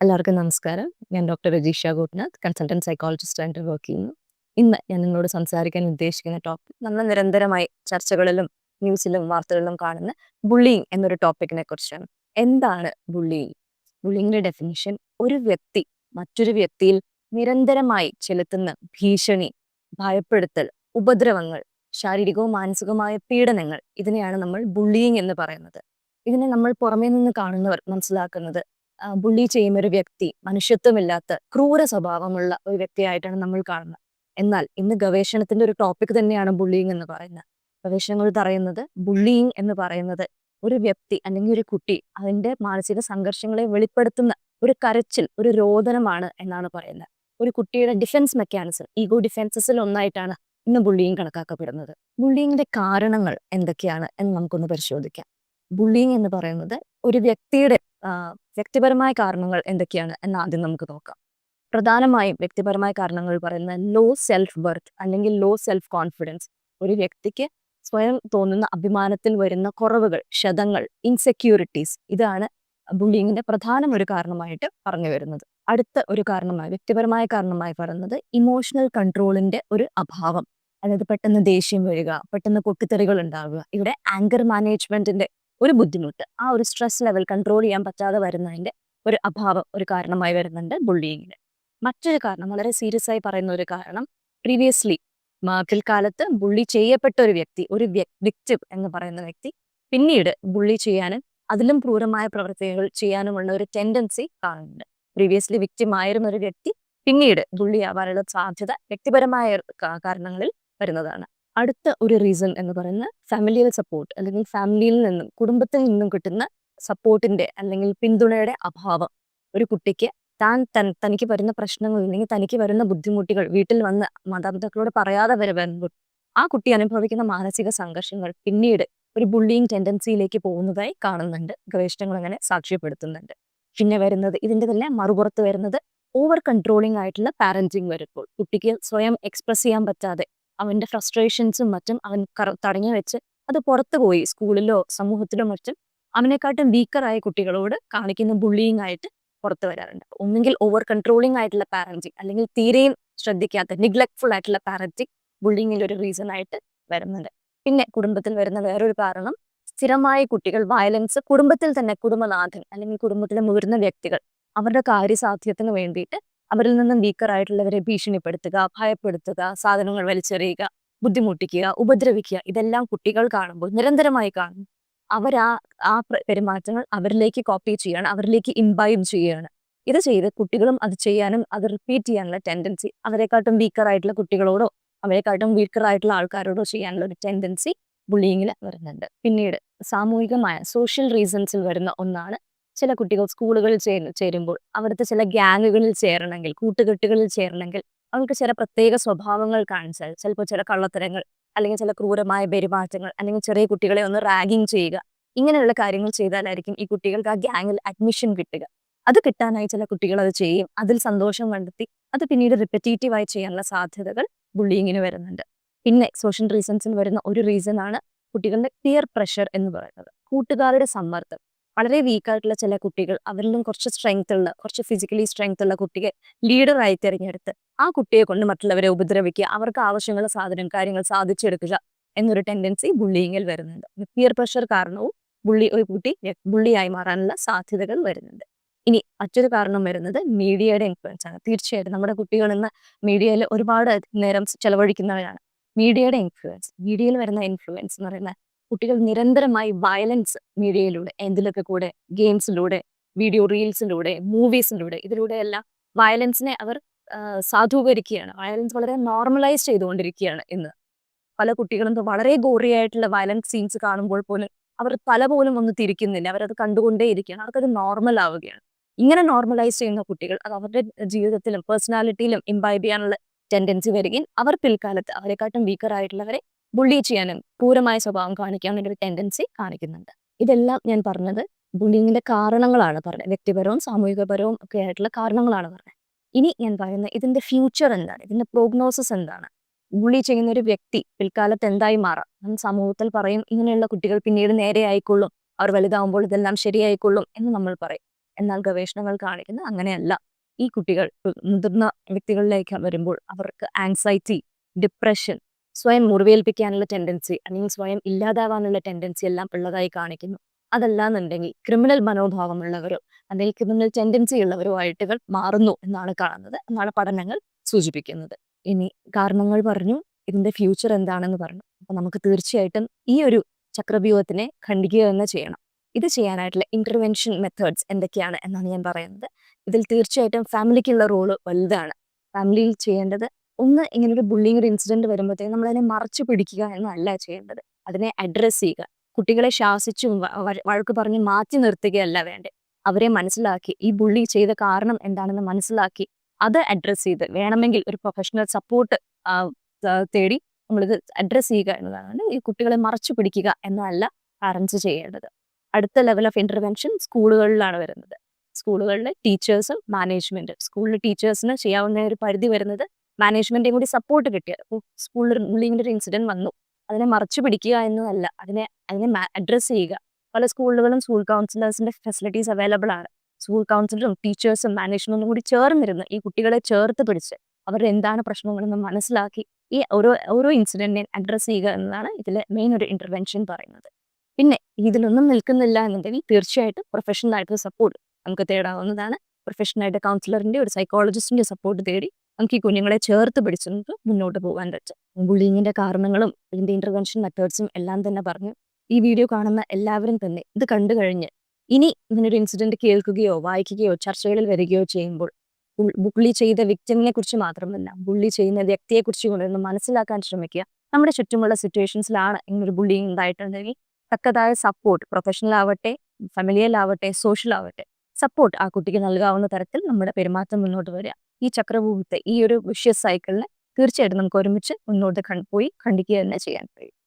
എല്ലാവർക്കും നമസ്കാരം. ഞാൻ doctor Rajeesha Gopinath consultant psychologist ആയിട്ട് വർക്ക് ചെയ്യുന്നു. ഇന്ന് ഞാൻ നിങ്ങളോട് സംസാരിക്കാൻ ഉദ്ദേശിക്കുന്ന ടോപ്പിക് നമ്മൾ നിരന്തരമായി ചർച്ചകളിലും ന്യൂസിലും വാർത്തകളിലും കാണുന്ന ബുള്ളിങ് എന്നൊരു ടോപ്പിക്കിനെ കുറിച്ചാണ്. എന്താണ് ബുള്ളിങ്? ബുള്ളിങ്ങിന്റെ ഡെഫിനിഷൻ ഒരു വ്യക്തി മറ്റൊരു വ്യക്തിയിൽ നിരന്തരമായി ചെലുത്തുന്ന ഭീഷണി ഭയപ്പെടുത്തൽ ഉപദ്രവങ്ങൾ ശാരീരികവും മാനസികവുമായ പീഡനങ്ങൾ ഇതിനെയാണ് നമ്മൾ ബുള്ളിയിങ് എന്ന് പറയുന്നത്. ഇതിനെ നമ്മൾ പുറമേ നിന്ന് കാണുന്നവർ മനസ്സിലാക്കുന്നത് ബുള്ളി ചെയ്യുന്ന ഒരു വ്യക്തി മനുഷ്യത്വമില്ലാത്ത ക്രൂര സ്വഭാവമുള്ള ഒരു വ്യക്തിയായിട്ടാണ് നമ്മൾ കാണുന്നത്. എന്നാൽ ഇന്ന് ഗവേഷണത്തിന്റെ ഒരു ടോപ്പിക് തന്നെയാണ് ബുള്ളിയിങ് എന്ന് പറയുന്നത്. ഗവേഷണങ്ങൾ പറയുന്നത് ബുള്ളിയിങ് എന്ന് പറയുന്നത് ഒരു വ്യക്തി അല്ലെങ്കിൽ ഒരു കുട്ടി അതിന്റെ മാനസിക സംഘർഷങ്ങളെ വെളിപ്പെടുത്തുന്ന ഒരു കരച്ചിൽ ഒരു രോദനമാണ് എന്നാണ് പറയുന്നത്. ഒരു കുട്ടിയുടെ ഡിഫൻസ് മെക്കാനിസം ഈഗോ ഡിഫൻസസിൽ ഒന്നായിട്ടാണ് ഇന്ന് ബുള്ളിയിങ് കണക്കാക്കപ്പെടുന്നത്. ബുള്ളിയിങ്ങിന്റെ കാരണങ്ങൾ എന്തൊക്കെയാണ് എന്ന് നമുക്കൊന്ന് പരിശോധിക്കാം. ബുള്ളിയിങ് എന്ന് പറയുന്നത് ഒരു വ്യക്തിയുടെ വ്യക്തിപരമായ കാരണങ്ങൾ എന്തൊക്കെയാണ് എന്ന് ആദ്യം നമുക്ക് നോക്കാം. പ്രധാനമായും വ്യക്തിപരമായ കാരണങ്ങൾ പറയുന്ന ലോ സെൽഫ് ബർത്ത് അല്ലെങ്കിൽ ലോ സെൽഫ് കോൺഫിഡൻസ് ഒരു വ്യക്തിക്ക് സ്വയം തോന്നുന്ന അഭിമാനത്തിൽ വരുന്ന കുറവുകൾ ക്ഷതങ്ങൾ ഇൻസെക്യൂരിറ്റീസ് ഇതാണ് ബുള്ളിങ്ങിന്റെ പ്രധാന ഒരു കാരണമായിട്ട് പറഞ്ഞു വരുന്നത്. അടുത്ത ഒരു കാരണമായി വ്യക്തിപരമായ കാരണമായി പറയുന്നത് ഇമോഷണൽ കൺട്രോളിന്റെ ഒരു അഭാവം. അതായത് പെട്ടെന്ന് ദേഷ്യം വരിക പെട്ടെന്ന് പൊട്ടിത്തെറികൾ ഉണ്ടാവുക ഇവിടെ ആങ്കർ മാനേജ്മെന്റിന്റെ ഒരു ബുദ്ധിമുട്ട്. ആ ഒരു സ്ട്രെസ് ലെവൽ കൺട്രോൾ ചെയ്യാൻ പറ്റാതെ വരുന്നതിന്റെ ഒരു അഭാവം ഒരു കാരണമായി വരുന്നുണ്ട് ബുള്ളിയിങ്ങിന് മറ്റൊരു കാരണം വളരെ സീരിയസ് ആയി പറയുന്ന ഒരു കാരണം പ്രീവിയസ്ലി പിൽക്കാലത്ത് ബുള്ളി ചെയ്യപ്പെട്ട ഒരു വ്യക്തി ഒരു വിക്ടിം എന്ന് പറയുന്ന വ്യക്തി പിന്നീട് ബുള്ളി ചെയ്യാനും അതിലും ക്രൂരമായ പ്രവർത്തികൾ ചെയ്യാനുമുള്ള ഒരു ടെൻഡൻസി കാണുന്നുണ്ട്. പ്രീവിയസ്ലി വിക്ടിം ആയിരുന്ന ഒരു വ്യക്തി പിന്നീട് ബുള്ളി ആവാനുള്ള സാധ്യത വ്യക്തിപരമായ കാരണങ്ങളിൽ വരുന്നതാണ്. അടുത്ത ഒരു റീസൺ എന്ന് പറയുന്നത് ഫാമിലിയൽ സപ്പോർട്ട് അല്ലെങ്കിൽ ഫാമിലിയിൽ നിന്നും കുടുംബത്തിൽ നിന്നും കിട്ടുന്ന സപ്പോർട്ടിന്റെ അല്ലെങ്കിൽ പിന്തുണയുടെ അഭാവം. ഒരു കുട്ടിക്ക് താൻ തൻ തനിക്ക് വരുന്ന പ്രശ്നങ്ങൾ അല്ലെങ്കിൽ തനിക്ക് വരുന്ന ബുദ്ധിമുട്ടുകൾ വീട്ടിൽ വന്ന് മാതാപിതാക്കളോട് പറയാതെ വരെ വരുമ്പോൾ ആ കുട്ടി അനുഭവിക്കുന്ന മാനസിക സംഘർഷങ്ങൾ പിന്നീട് ഒരു ബുള്ളിയിങ് ടെൻഡൻസിയിലേക്ക് പോകുന്നതായി കാണുന്നുണ്ട്. ഗവേഷണങ്ങൾ അങ്ങനെ സാക്ഷ്യപ്പെടുത്തുന്നുണ്ട്. പിന്നെ വരുന്നത് ഇതിന്റെ തന്നെ മറുപുറത്ത് വരുന്നത് ഓവർ കൺട്രോളിംഗ് ആയിട്ടുള്ള പാരന്റിങ് വരുമ്പോൾ കുട്ടിക്ക് സ്വയം എക്സ്പ്രസ് ചെയ്യാൻ പറ്റാതെ അവന്റെ ഫ്രസ്ട്രേഷൻസും മറ്റും അവൻ തടഞ്ഞു വെച്ച് അത് പുറത്തു പോയി സ്കൂളിലോ സമൂഹത്തിലോ മറ്റും അവനെക്കാട്ടും വീക്കറായ കുട്ടികളോട് കാണിക്കുന്ന ബുള്ളിയിങ് ആയിട്ട് പുറത്തു വരാറുണ്ട്. ഒന്നുകിൽ ഓവർ കൺട്രോളിംഗ് ആയിട്ടുള്ള പാരന്റിങ് അല്ലെങ്കിൽ തീരെയും ശ്രദ്ധിക്കാത്ത നിഗ്ലക്ട്ഫുൾ ആയിട്ടുള്ള പാരന്റിങ് ബുള്ളിങ്ങിന്റെ ഒരു റീസൺ ആയിട്ട് വരുന്നുണ്ട്. പിന്നെ കുടുംബത്തിൽ വരുന്ന വേറൊരു കാരണം സ്ഥിരമായി കുട്ടികൾ വയലൻസ് കുടുംബത്തിൽ തന്നെ കുടുംബനാഥൻ അല്ലെങ്കിൽ കുടുംബത്തിലെ മുതിർന്ന വ്യക്തികൾ അവരുടെ കാര്യസാധ്യത്തിന് വേണ്ടിയിട്ട് അവരിൽ നിന്നും വീക്കർ ആയിട്ടുള്ളവരെ ഭീഷണിപ്പെടുത്തുക ഭയപ്പെടുത്തുക സാധനങ്ങൾ വലിച്ചെറിയുക ബുദ്ധിമുട്ടിക്കുക ഉപദ്രവിക്കുക ഇതെല്ലാം കുട്ടികൾ കാണുമ്പോൾ നിരന്തരമായി കാണും. അവർ ആ ആ പെരുമാറ്റങ്ങൾ അവരിലേക്ക് കോപ്പി ചെയ്യുകയാണ് അവരിലേക്ക് ഇൻബൈബ് ചെയ്യുകയാണ്. ഇത് ചെയ്ത് കുട്ടികളും അത് ചെയ്യാനും അത് റിപ്പീറ്റ് ചെയ്യാനുള്ള ടെൻഡൻസി അവരെക്കാട്ടും വീക്കർ ആയിട്ടുള്ള കുട്ടികളോടോ അവരെക്കാട്ടും വീക്കർ ആയിട്ടുള്ള ആൾക്കാരോടോ ചെയ്യാനുള്ള ഒരു ടെൻഡൻസി ബുള്ളിങ്ങിൽ വരുന്നുണ്ട്. പിന്നീട് സാമൂഹികമായ സോഷ്യൽ റീസൺസിൽ വരുന്ന ഒന്നാണ് ചില കുട്ടികൾ സ്കൂളുകളിൽ ചേ ചേരുമ്പോൾ അവിടുത്തെ ചില ഗ്യാങ്ങുകളിൽ ചേരണമെങ്കിൽ കൂട്ടുകെട്ടുകളിൽ ചേരണമെങ്കിൽ അവർക്ക് ചില പ്രത്യേക സ്വഭാവങ്ങൾ കാണിച്ചാൽ ചിലപ്പോൾ ചില കള്ളത്തരങ്ങൾ അല്ലെങ്കിൽ ചില ക്രൂരമായ പെരുമാറ്റങ്ങൾ അല്ലെങ്കിൽ ചെറിയ കുട്ടികളെ ഒന്ന് റാഗിങ് ചെയ്യുക. ഇങ്ങനെയുള്ള കാര്യങ്ങൾ ചെയ്താലായിരിക്കും ഈ കുട്ടികൾക്ക് ആ ഗ്യാങ്ങിൽ അഡ്മിഷൻ കിട്ടുക. അത് കിട്ടാനായി ചില കുട്ടികൾ അത് ചെയ്യും. അതിൽ സന്തോഷം കണ്ടെത്തി അത് പിന്നീട് റിപ്പറ്റേറ്റീവായി ചെയ്യാനുള്ള സാധ്യതകൾ ബുള്ളിങ്ങിന് വരുന്നുണ്ട്. പിന്നെ സോഷ്യൽ റീസൺസിന് വരുന്ന ഒരു റീസൺ ആണ് കുട്ടികളുടെ പിയർ പ്രഷർ എന്ന് പറയുന്നത്. കൂട്ടുകാരുടെ സമ്മർദ്ദം. വളരെ വീക്കായിട്ടുള്ള ചില കുട്ടികൾ അവരിലും കുറച്ച് സ്ട്രെങ്ത് ഉള്ള കുറച്ച് ഫിസിക്കലി സ്ട്രെങ്ത് ഉള്ള കുട്ടിയെ ലീഡറായി തിരഞ്ഞെടുത്ത് ആ കുട്ടിയെ കൊണ്ട് മറ്റുള്ളവരെ ഉപദ്രവിക്കുക അവർക്ക് ആവശ്യമുള്ള സാധനം കാര്യങ്ങൾ സാധിച്ചെടുക്കുക എന്നൊരു ടെൻഡൻസി ബുള്ളിങ്ങിൽ വരുന്നുണ്ട്. പിയർ പ്രഷർ കാരണവും ബുള്ളി ഒരു കുട്ടി ബുള്ളിയായി മാറാനുള്ള സാധ്യതകൾ വരുന്നുണ്ട്. ഇനി മറ്റൊരു കാരണം വരുന്നത് മീഡിയയുടെ ഇൻഫ്ലുവൻസ് ആണ്. തീർച്ചയായിട്ടും നമ്മുടെ കുട്ടികൾ ഇന്ന് മീഡിയയിൽ ഒരുപാട് നേരം ചെലവഴിക്കുന്നവരാണ്. മീഡിയയുടെ ഇൻഫ്ലുവൻസ് മീഡിയയിൽ വരുന്ന ഇൻഫ്ലുവൻസ് എന്ന് പറയുന്ന കുട്ടികൾ നിരന്തരമായി വയലൻസ് മീഡിയയിലൂടെ എന്തിലൊക്കെ കൂടെ ഗെയിംസിലൂടെ വീഡിയോ റീൽസിലൂടെ മൂവീസിലൂടെ ഇതിലൂടെയെല്ലാം വയലൻസിനെ അവർ സാധൂകരിക്കുകയാണ്. വയലൻസ് വളരെ നോർമലൈസ് ചെയ്തുകൊണ്ടിരിക്കുകയാണ് ഇന്ന്. പല കുട്ടികളും വളരെ ഗോറിയായിട്ടുള്ള വയലൻസ് സീൻസ് കാണുമ്പോൾ പോലും അവർ തല പോലും ഒന്ന് തിരിക്കുന്നില്ല. അവരത് കണ്ടുകൊണ്ടേ ഇരിക്കുകയാണ്. അവർക്കത് നോർമൽ ആവുകയാണ്. ഇങ്ങനെ നോർമലൈസ് ചെയ്യുന്ന കുട്ടികൾ അത് അവരുടെ ജീവിതത്തിലും പേഴ്സണാലിറ്റിയിലും ഇംബൈബ് ചെയ്യാനുള്ള ടെൻഡൻസി വരികയും അവർ പിൽക്കാലത്ത് അവരെക്കാട്ടും വീക്കർ ആയിട്ടുള്ളവരെ ബുള്ളി ചെയ്യാനും ക്രൂരമായ സ്വഭാവം കാണിക്കാനുള്ള ഒരു ടെൻഡൻസി കാണിക്കുന്നുണ്ട്. ഇതെല്ലാം ഞാൻ പറഞ്ഞത് ബുള്ളിങ്ങിന്റെ കാരണങ്ങളാണ് പറഞ്ഞത്. വ്യക്തിപരവും സാമൂഹികപരവും ഒക്കെ ആയിട്ടുള്ള കാരണങ്ങളാണ് പറഞ്ഞത്. ഇനി ഞാൻ പറയുന്നത് ഇതിന്റെ ഫ്യൂച്ചർ എന്താണ്? ഇതിന്റെ പ്രോഗ്നോസിസ് എന്താണ്? ബുള്ളി ചെയ്യുന്ന ഒരു വ്യക്തി പിൽക്കാലത്ത് എന്തായി മാറാം? നമ്മൾ സമൂഹത്തിൽ പറയും ഇങ്ങനെയുള്ള കുട്ടികൾ പിന്നീട് നേരെ ആയിക്കൊള്ളും. അവർ വലുതാവുമ്പോൾ ഇതെല്ലാം ശരിയായിക്കൊള്ളും എന്ന് നമ്മൾ പറയും. എന്നാൽ ഗവേഷണങ്ങൾ കാണിക്കുന്നത് അങ്ങനെയല്ല. ഈ കുട്ടികൾ മുതിർന്ന വ്യക്തികളിലേക്ക് വരുമ്പോൾ അവർക്ക് ആങ്സൈറ്റി ഡിപ്രഷൻ സ്വയം മുറിവേൽപ്പിക്കാനുള്ള ടെൻഡൻസി അല്ലെങ്കിൽ സ്വയം ഇല്ലാതാവാനുള്ള ടെൻഡൻസി എല്ലാം ഉള്ളതായി കാണിക്കുന്നു. അതല്ലാന്നുണ്ടെങ്കിൽ ക്രിമിനൽ മനോഭാവമുള്ളവരോ അല്ലെങ്കിൽ ക്രിമിനൽ ടെൻഡൻസി ഉള്ളവരോ ആയിട്ട് ഇവർ മാറുന്നു എന്നാണ് കാണുന്നത് എന്നാണ് പഠനങ്ങൾ സൂചിപ്പിക്കുന്നത്. ഇനി കാരണങ്ങൾ പറഞ്ഞു ഇതിന്റെ ഫ്യൂച്ചർ എന്താണെന്ന് പറഞ്ഞു. അപ്പൊ നമുക്ക് തീർച്ചയായിട്ടും ഈ ഒരു ചക്രവ്യൂഹത്തിനെ ഖണ്ഡിക്കുക തന്നെ ചെയ്യണം. ഇത് ചെയ്യാനായിട്ടുള്ള ഇന്റർവെൻഷൻ മെത്തേഡ്സ് എന്തൊക്കെയാണ് എന്നാണ് ഞാൻ പറയുന്നത്. ഇതിൽ തീർച്ചയായിട്ടും ഫാമിലിക്കുള്ള റോൾ വലുതാണ്. ഫാമിലിയിൽ ചെയ്യേണ്ടത് ഒന്ന് ഇങ്ങനെ ഒരു ബുള്ളിങ് ഒരു ഇൻസിഡന്റ് വരുമ്പോഴത്തേക്കും നമ്മൾ അതിനെ മറച്ചു പിടിക്കുക എന്നല്ല ചെയ്യേണ്ടത്. അതിനെ അഡ്രസ്സ് ചെയ്യുക. കുട്ടികളെ ശാസിച്ചും വഴക്ക് പറഞ്ഞ് മാറ്റി നിർത്തുകയല്ല വേണ്ടത്. അവരെ മനസ്സിലാക്കി ഈ ബുള്ളി ചെയ്ത കാരണം എന്താണെന്ന് മനസ്സിലാക്കി അത് അഡ്രസ്സ് ചെയ്ത് വേണമെങ്കിൽ ഒരു പ്രൊഫഷണൽ സപ്പോർട്ട് തേടി നമ്മളിത് അഡ്രസ്സ് ചെയ്യുക എന്നതാണ് ഈ കുട്ടികളെ മറച്ചു പിടിക്കുക എന്നല്ല പാരൻസ് ചെയ്യേണ്ടത്. അടുത്ത ലെവൽ ഓഫ് ഇന്റർവെൻഷൻ സ്കൂളുകളിലാണ് വരുന്നത്. സ്കൂളുകളിലെ ടീച്ചേഴ്സും മാനേജ്മെന്റും സ്കൂളിലെ ടീച്ചേഴ്സിന് ചെയ്യാവുന്ന ഒരു പരിധി വരുന്നത് മാനേജ്മെന്റിന്റെ കൂടി സപ്പോർട്ട് കിട്ടിയത് അപ്പോൾ സ്കൂളിൽ ബുള്ളിങ്ങിന്റെ ഒരു ഇൻസിഡന്റ് വന്നു. അതിനെ മറച്ചു പിടിക്കുക എന്നതല്ല അതിനെ അതിനെ അഡ്രസ്സ് ചെയ്യുക. പല സ്കൂളുകളും സ്കൂൾ കൗൺസിലേഴ്സിന്റെ ഫെസിലിറ്റീസ് അവൈലബിൾ ആണ്. സ്കൂൾ കൗൺസിലറും ടീച്ചേഴ്സും മാനേജ്മെന്റും കൂടി ചേർന്നിരുന്ന്. ഈ കുട്ടികളെ ചേർത്ത് പിടിച്ച് അവരുടെ എന്താണ് പ്രശ്നങ്ങളെന്ന് മനസ്സിലാക്കി ഈ ഓരോ ഓരോ ഇൻസിഡന്റിനെ അഡ്രസ്സ് ചെയ്യുക എന്നതാണ് ഇതിലെ മെയിൻ ഒരു ഇന്റർവെൻഷൻ പറയുന്നത്. പിന്നെ ഇതിലൊന്നും നിൽക്കുന്നില്ല എന്നുണ്ടെങ്കിൽ തീർച്ചയായിട്ടും പ്രൊഫഷണൽ ആയിട്ടുള്ള സപ്പോർട്ട് നമുക്ക് തേടാവുന്നതാണ്. പ്രൊഫഷണൽ ആയിട്ട് കൗൺസിലറിന്റെ ഒരു സൈക്കോളജിസ്റ്റിന്റെ സപ്പോർട്ട് തേടി നമുക്ക് ഈ കുഞ്ഞുങ്ങളെ ചേർത്ത് പിടിച്ച് നമുക്ക് മുന്നോട്ട് പോകാൻ പറ്റും. ബുള്ളിങ്ങിന്റെ കാരണങ്ങളും ഇതിന്റെ ഇന്റർവെൻഷൻ മെത്തേഡ്സും എല്ലാം തന്നെ പറഞ്ഞു ഈ വീഡിയോ കാണുന്ന എല്ലാവരും തന്നെ ഇത് കണ്ടു കഴിഞ്ഞ് ഇനി ഇങ്ങനൊരു ഇൻസിഡന്റ് കേൾക്കുകയോ വായിക്കുകയോ ചർച്ചകളിൽ വരികയോ ചെയ്യുമ്പോൾ ബുള്ളി ചെയ്ത വ്യക്തിനെ കുറിച്ച് മാത്രമല്ല ബുള്ളി ചെയ്യുന്ന വ്യക്തിയെ കുറിച്ച് മനസ്സിലാക്കാൻ ശ്രമിക്കുക. നമ്മുടെ ചുറ്റുമുള്ള സിറ്റുവേഷൻസിലാണ് ഇങ്ങനൊരു ബുള്ളിങ് ഉണ്ടായിട്ടുണ്ടെങ്കിൽ തക്കതായ സപ്പോർട്ട് പ്രൊഫഷണൽ ആവട്ടെ ഫാമിലിയൽ ആവട്ടെ സോഷ്യൽ ആവട്ടെ സപ്പോർട്ട് ആ കുട്ടിക്ക് നൽകാവുന്ന തരത്തിൽ നമ്മുടെ പെരുമാറ്റം മുന്നോട്ട് വരിക. ഈ ചക്രഭൂമത്തെ ഈ ഒരു വിഷ്യസ് സൈക്കിളിനെ തീർച്ചയായിട്ടും നമുക്ക് ഒരുമിച്ച് മുന്നോട്ട് പോയി ഖണ്ഡിക്കുക തന്നെ ചെയ്യാൻ കഴിയും.